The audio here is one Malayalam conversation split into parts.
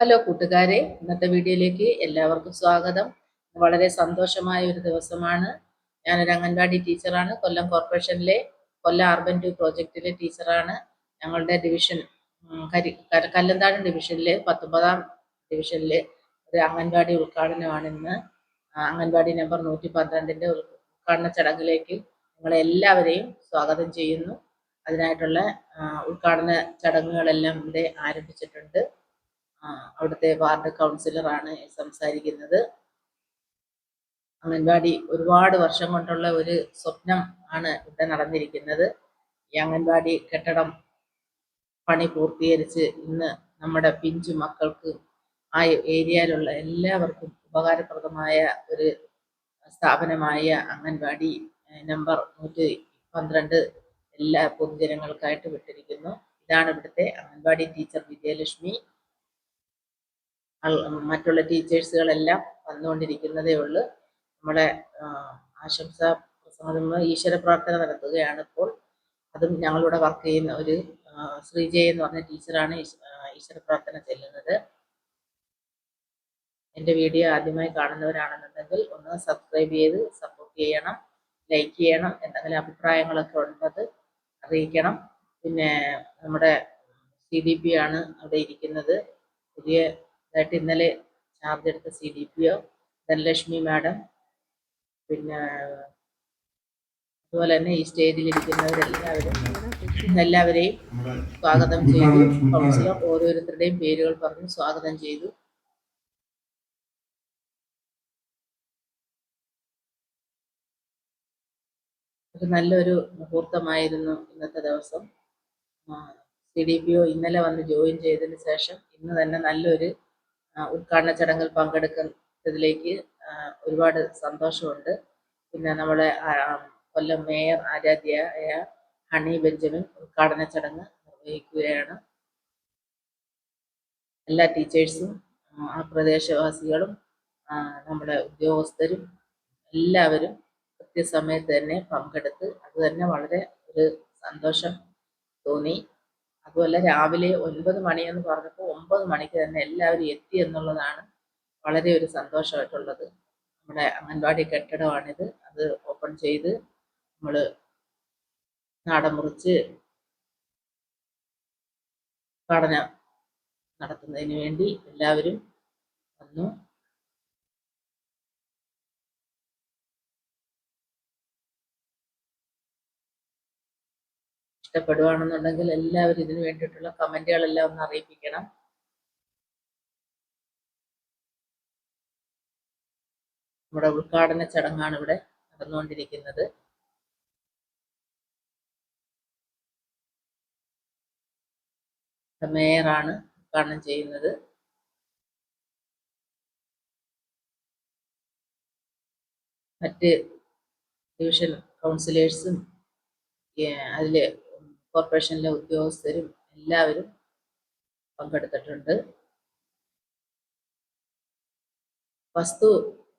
ഹലോ കൂട്ടുകാരെ ഇന്നത്തെ വീഡിയോയിലേക്ക് എല്ലാവർക്കും സ്വാഗതം. വളരെ സന്തോഷമായ ഒരു ദിവസമാണ്. ഞാനൊരു അംഗൻവാടി ടീച്ചറാണ്. കൊല്ലം കോർപ്പറേഷനിലെ കൊല്ലം അർബൻ ടു പ്രോജക്റ്റിലെ ടീച്ചറാണ്. ഞങ്ങളുടെ ഡിവിഷൻ കരി കല്ലന്താഴം ഡിവിഷനിലെ പത്തൊമ്പതാം ഡിവിഷനിലെ ഒരു അംഗൻവാടി ഉദ്ഘാടനമാണ് ഇന്ന്. അംഗൻവാടി നമ്പർ നൂറ്റി പന്ത്രണ്ടിന്റെ ഉദ്ഘാടന ചടങ്ങിലേക്ക് നിങ്ങളെ എല്ലാവരെയും സ്വാഗതം ചെയ്യുന്നു. അതിനായിട്ടുള്ള ഉദ്ഘാടന ചടങ്ങുകളെല്ലാം ഇവിടെ ആരംഭിച്ചിട്ടുണ്ട്. അവിടുത്തെ വാർഡ് കൗൺസിലറാണ് സംസാരിക്കുന്നത്. അംഗൻവാടി ഒരുപാട് വർഷം കൊണ്ടുള്ള ഒരു സ്വപ്നം ആണ് ഇവിടെ നടന്നിരിക്കുന്നത്. ഈ അംഗൻവാടി കെട്ടിടം പണി പൂർത്തീകരിച്ച് ഇന്ന് നമ്മുടെ പിഞ്ചു മക്കൾക്ക് ആ ഏരിയയിലുള്ള എല്ലാവർക്കും ഉപകാരപ്രദമായ ഒരു സ്ഥാപനമായ അംഗൻവാടി നമ്പർ നൂറ്റി പന്ത്രണ്ട് എല്ലാ പൊതുജനങ്ങൾക്കായിട്ട് വിട്ടിരിക്കുന്നു. ഇതാണ് ഇവിടുത്തെ അംഗൻവാടി ടീച്ചർ വിജയലക്ഷ്മി. മറ്റുള്ള ടീച്ചേഴ്സുകളെല്ലാം വന്നുകൊണ്ടിരിക്കുന്നതേ ഉള്ളൂ. നമ്മുടെ ആശംസ പ്രസംഗം ഈശ്വര പ്രാർത്ഥന നടത്തുകയാണ് ഇപ്പോൾ അതും ഞങ്ങളിവിടെ വർക്ക് ചെയ്യുന്ന ഒരു ശ്രീജയ എന്ന് പറഞ്ഞ ടീച്ചറാണ് ഈശ്വര പ്രാർത്ഥന ചെല്ലുന്നത്. എന്റെ വീഡിയോ ആദ്യമായി കാണുന്നവരാണെന്നുണ്ടെങ്കിൽ ഒന്ന് സബ്സ്ക്രൈബ് ചെയ്ത് സപ്പോർട്ട് ചെയ്യണം ലൈക്ക് ചെയ്യണം എന്തെങ്കിലും അഭിപ്രായങ്ങളൊക്കെ ഉണ്ടത് അറിയിക്കണം. പിന്നെ നമ്മുടെ സി ഡി പി ആണ് അവിടെ ഇരിക്കുന്നത്. പുതിയ ഇതായിട്ട് ഇന്നലെ ചാർജ് എടുത്ത C D P O Dhanalakshmi madam പിന്നെ അതുപോലെ തന്നെ ഈ സ്റ്റേജിൽ ഇരിക്കുന്നവരെല്ലാവരും എല്ലാവരെയും സ്വാഗതം ചെയ്തു. കൗൺസിലർ ഓരോരുത്തരുടെയും പേരുകൾ പറഞ്ഞ് സ്വാഗതം ചെയ്തു. ഒരു നല്ലൊരു മുഹൂർത്തമായിരുന്നു ഇന്നത്തെ ദിവസം. സി ഡി പി ഒ ഇന്നലെ വന്ന് ജോയിൻ ചെയ്തതിന് ശേഷം ഇന്ന് തന്നെ നല്ലൊരു ഉദ്ഘാടന ചടങ്ങിൽ പങ്കെടുക്കുന്നതിലേക്ക് ഒരുപാട് സന്തോഷമുണ്ട്. പിന്നെ നമ്മുടെ കൊല്ലം മേയർ ആരാധ്യയായ ഹണി ബെഞ്ചമിൻ ഉദ്ഘാടന ചടങ്ങ് നിർവഹിക്കുകയാണ്. എല്ലാ ടീച്ചേഴ്സും ആ പ്രദേശവാസികളും നമ്മുടെ ഉദ്യോഗസ്ഥരും എല്ലാവരും കൃത്യസമയത്ത് തന്നെ പങ്കെടുത്ത് അത് തന്നെ വളരെ ഒരു സന്തോഷം തോന്നി. അതുപോലെ രാവിലെ ഒൻപത് മണിയെന്ന് പറഞ്ഞപ്പോൾ ഒമ്പത് മണിക്ക് തന്നെ എല്ലാവരും എത്തി എന്നുള്ളതാണ് വളരെ ഒരു സന്തോഷമായിട്ടുള്ളത്. നമ്മുടെ അംഗൻവാടി കെട്ടിടമാണിത്. അത് ഓപ്പൺ ചെയ്ത് നമ്മൾ നാടൻ മുറിച്ച് പഠനം നടത്തുന്നതിന് വേണ്ടി എല്ലാവരും വന്നു. ഇഷ്ടപ്പെടുവാണെന്നുണ്ടെങ്കിൽ എല്ലാവരും ഇതിനു വേണ്ടിയിട്ടുള്ള കമന്റുകളെല്ലാം ഒന്ന് അറിയിപ്പിക്കണം. നമ്മുടെ ഉദ്ഘാടന ചടങ്ങാണ് ഇവിടെ നടന്നുകൊണ്ടിരിക്കുന്നത് മേയറാണ് ഉദ്ഘാടനം ചെയ്യുന്നത്. മറ്റ് ഡിവിഷൻ കൗൺസിലേഴ്സും അതിൽ കോർപ്പറേഷനിലെ ഉദ്യോഗസ്ഥരും എല്ലാവരും പങ്കെടുത്തിട്ടുണ്ട്. വസ്തു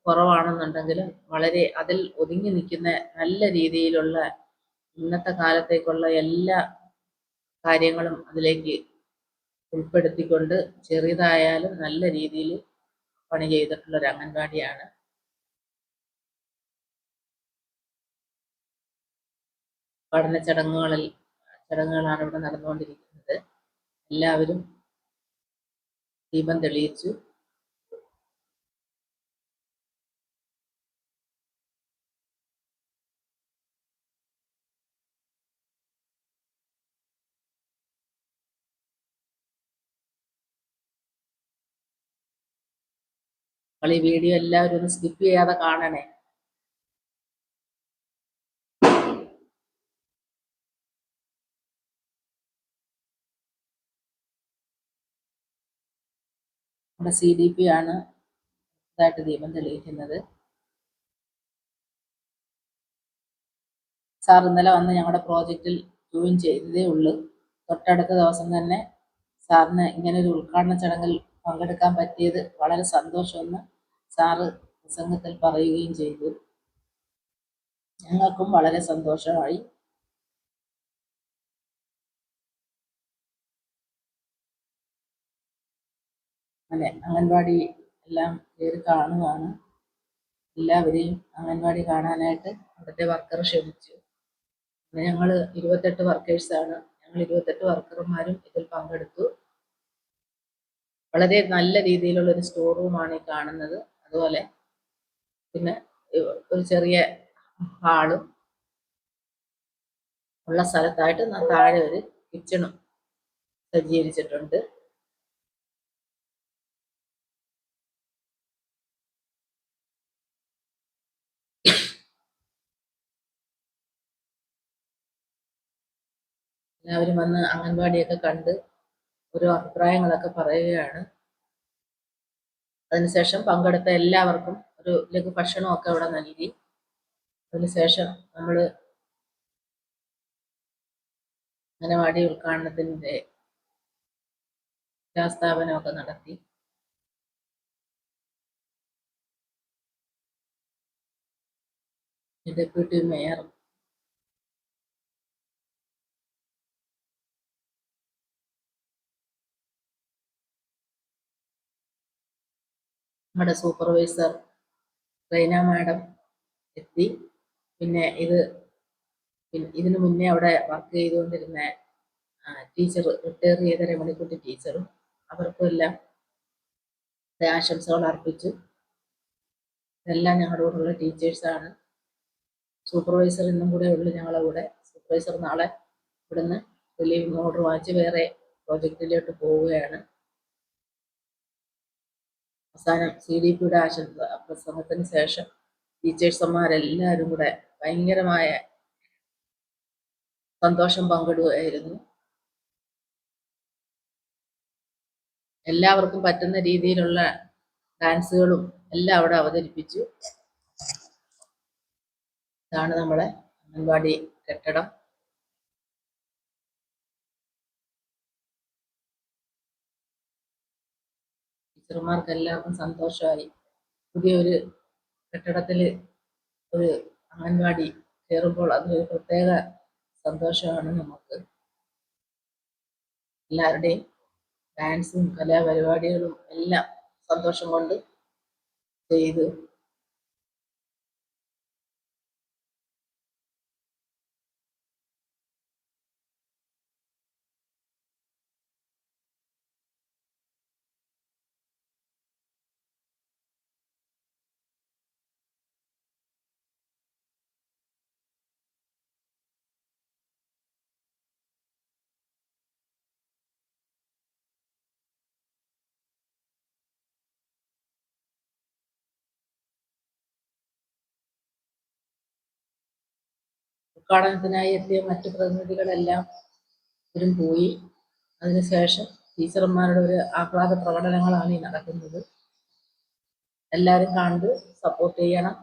കുറവാണെന്നുണ്ടെങ്കിലും വളരെ അതിൽ ഒതുങ്ങി നിൽക്കുന്ന നല്ല രീതിയിലുള്ള ഇന്നത്തെ കാലത്തേക്കുള്ള എല്ലാ കാര്യങ്ങളും അതിലേക്ക് ഉൾപ്പെടുത്തിക്കൊണ്ട് ചെറിയതായാലും നല്ല രീതിയിൽ പണി ചെയ്തിട്ടുള്ള ഒരു അംഗൻവാടിയാണ്. പഠന ചടങ്ങുകളിൽ ചടങ്ങുകളാണ് ഇവിടെ നടന്നുകൊണ്ടിരിക്കുന്നത്. എല്ലാവരും ദീപം തെളിയിച്ചു. ഈ വീഡിയോ എല്ലാവരും ഒന്ന് സ്കിപ്പ് ചെയ്യാതെ കാണണേ. നമ്മുടെ സി ഡി പി ആണ് ഇതായിട്ട് ദീപം തെളിയിക്കുന്നത്. സാർ ഇന്നലെ വന്ന് ഞങ്ങളുടെ പ്രോജക്റ്റിൽ ജോയിൻ ചെയ്തതേ ഉള്ളൂ. തൊട്ടടുത്ത ദിവസം തന്നെ സാറിന് ഇങ്ങനെ ഒരു ഉദ്ഘാടന ചടങ്ങിൽ പങ്കെടുക്കാൻ പറ്റിയത് വളരെ സന്തോഷമെന്ന് സാറ് പ്രസംഗത്തിൽ പറയുകയും ചെയ്തു. ഞങ്ങൾക്കും വളരെ സന്തോഷമായി. അങ്ങനെ അംഗൻവാടി എല്ലാം കയറി കാണുകയാണ് എല്ലാവരെയും അംഗൻവാടി കാണാനായിട്ട് അവിടുത്തെ വർക്കർ ക്ഷണിച്ചു. ഞങ്ങൾ ഇരുപത്തെട്ട് വർക്കേഴ്സാണ് ഞങ്ങൾ ഇരുപത്തെട്ട് വർക്കർമാരും ഇതിൽ പങ്കെടുത്തു. വളരെ നല്ല രീതിയിലുള്ള ഒരു സ്റ്റോർ റൂമാണ് ഈ കാണുന്നത്. അതുപോലെ പിന്നെ ഒരു ചെറിയ ഹാളും ഉള്ള സ്ഥലത്തായിട്ട് താഴെ ഒരു കിച്ചണും സജ്ജീകരിച്ചിട്ടുണ്ട്. എല്ലാവരും വന്ന് അംഗൻവാടിയൊക്കെ കണ്ട് ഓരോ അഭിപ്രായങ്ങളൊക്കെ പറയുകയാണ്. അതിനുശേഷം പങ്കെടുത്ത എല്ലാവർക്കും ഒരു ലഘു ഭക്ഷണമൊക്കെ അവിടെ നൽകി. അതിനുശേഷം നമ്മൾ അംഗനവാടി ഉദ്ഘാടനത്തിന്റെ ശിലാസ്ഥാപനമൊക്കെ നടത്തി. ഡെപ്യൂട്ടി മേയർ നമ്മുടെ സൂപ്പർവൈസർ റൈന മാഡം എത്തി. പിന്നെ ഇത് ഇതിനു മുന്നേ അവിടെ വർക്ക് ചെയ്തുകൊണ്ടിരുന്ന ടീച്ചർ റിട്ടയർ ചെയ്ത രമണിക്കുട്ടി ടീച്ചറും അവർക്കും എല്ലാം ആശംസകൾ അർപ്പിച്ചു. ഇതെല്ലാം ഞങ്ങളുടെ കൂടെയുള്ള ടീച്ചേഴ്സാണ് സൂപ്പർവൈസർ ഇന്നും കൂടെ ഉള്ളു ഞങ്ങളുടെ കൂടെ. സൂപ്പർവൈസർ നാളെ ഇവിടുന്ന് റിലീവ് ഓർഡർ വാങ്ങിച്ച് വേറെ പ്രോജക്റ്റിലോട്ട് പോവുകയാണ്. അവസാനം സി ഡി പിയുടെ ആശംസ പ്രസംഗത്തിന് ശേഷം ടീച്ചേഴ്സന്മാരെല്ലാവരും കൂടെ ഭയങ്കരമായ സന്തോഷം പങ്കിടുകയായിരുന്നു. എല്ലാവർക്കും പറ്റുന്ന രീതിയിലുള്ള ഡാൻസുകളും എല്ലാം അവിടെ അവതരിപ്പിച്ചു. ഇതാണ് നമ്മളെ അംഗൻവാടി കെട്ടിടം. ടീച്ചർമാർക്ക് എല്ലാവർക്കും സന്തോഷമായി പുതിയൊരു കെട്ടിടത്തിൽ ഒരു അംഗൻവാടി കയറുമ്പോൾ അതൊരു പ്രത്യേക സന്തോഷമാണ് നമുക്ക്. എല്ലാവരുടെയും ഡാൻസും കലാപരിപാടികളും എല്ലാം സന്തോഷം കൊണ്ട് ചെയ്തു ഉദ്ഘാടനത്തിനായി എത്തിയ മറ്റു പ്രതിനിധികളെല്ലാം ഇവരും പോയി. അതിനുശേഷം ടീച്ചർമാരുടെ ഒരു ആഹ്ലാദ പ്രകടനങ്ങളാണ് ഈ നടക്കുന്നത്. എല്ലാവരും കണ്ട് സപ്പോർട്ട് ചെയ്യണം.